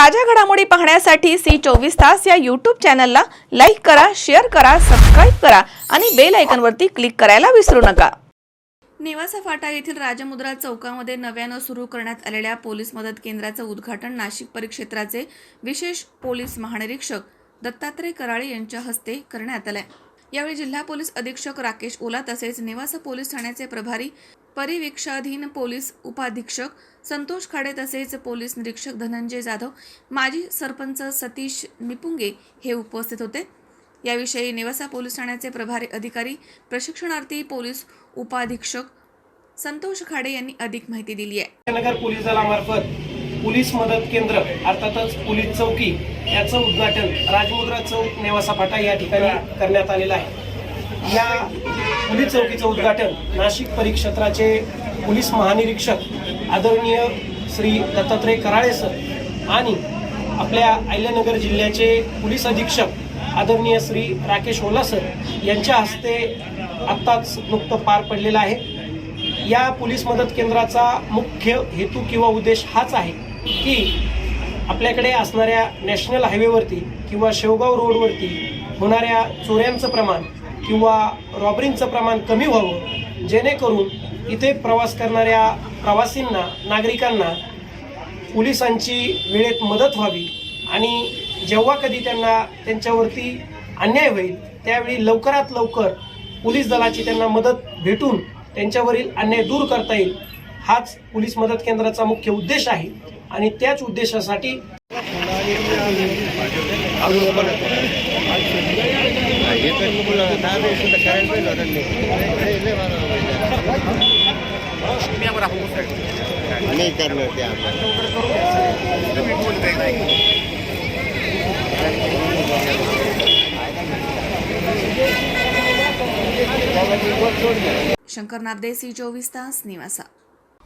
ताज्या घडामोडी पाहण्यासाठी सी चोवीस तास या यूट्यूब चॅनलला लाईक करा शेअर करा सबस्क्राईब करा आणि बेल आयकनवरती क्लिक करायला विसरू नका. नेवासा फाटा येथील राजमुद्रा चौकामध्ये नव्यानं सुरू करण्यात आलेल्या पोलीस मदत केंद्राचं उद्घाटन नाशिक परिक्षेत्राचे विशेष पोलीस महानिरीक्षक दत्तात्रय कराळे यांच्या हस्ते करण्यात आलं यावेळी जिल्हा पोलीस अधीक्षक राकेश ओला तसेच नेवासा पोलीस ठाण्याचे प्रभारी परिवीक्षाधीन पोलीस उपाधीक्षक संतोष खाडे तसेच पोलीस निरीक्षक धनंजय जाधव माजी सरपंच सतीश निपुंगे हे उपस्थित होते. याविषयी नेवासा पोलीस ठाण्याचे प्रभारी अधिकारी प्रशिक्षणार्थी पोलीस उपाधीक्षक संतोष खाडे यांनी अधिक माहिती दिली आहे. नगर पोलीस दलामार्फत पोलीस मदत केंद्र अर्थातच पोलीस चौकी याचं उद्घाटन राजमुद्रा चौक नेवासा फाटा या ठिकाणी करण्यात आलेलं आहे. या पोलीस चौकीचं उद्घाटन नाशिक परिक्षेत्राचे पोलीस महानिरीक्षक आदरणीय श्री दत्तात्रय कराळे सर आणि आपल्या अहिल्यानगर जिल्ह्याचे पोलीस अधीक्षक आदरणीय श्री राकेश ओला सर यांच्या हस्ते आत्ताच नुकतं पार पडलेलं आहे. या पोलीस मदत केंद्राचा मुख्य हेतू किंवा उद्देश हाच आहे. की आपल्याकडे असणाऱ्या नॅशनल हायवेवरती किंवा शेवगाव रोडवरती होणाऱ्या चोऱ्यांचं प्रमाण किंवा रॉबरिंगचं प्रमाण कमी व्हावं जेणेकरून इथे प्रवास करणाऱ्या प्रवासींना नागरिकांना पोलिसांची वेळेत मदत व्हावी आणि जेव्हा कधी त्यांना त्यांच्यावरती अन्याय होईल त्यावेळी लवकरात लवकर पोलीस दलाची त्यांना मदत भेटून त्यांच्यावरील अन्याय दूर करता येईल. हाच पोलीस मदत केंद्राचा मुख्य उद्देश आहे आणि त्याच उद्देशासाठी शंकर नागदेसी चोवीस तास निवासा.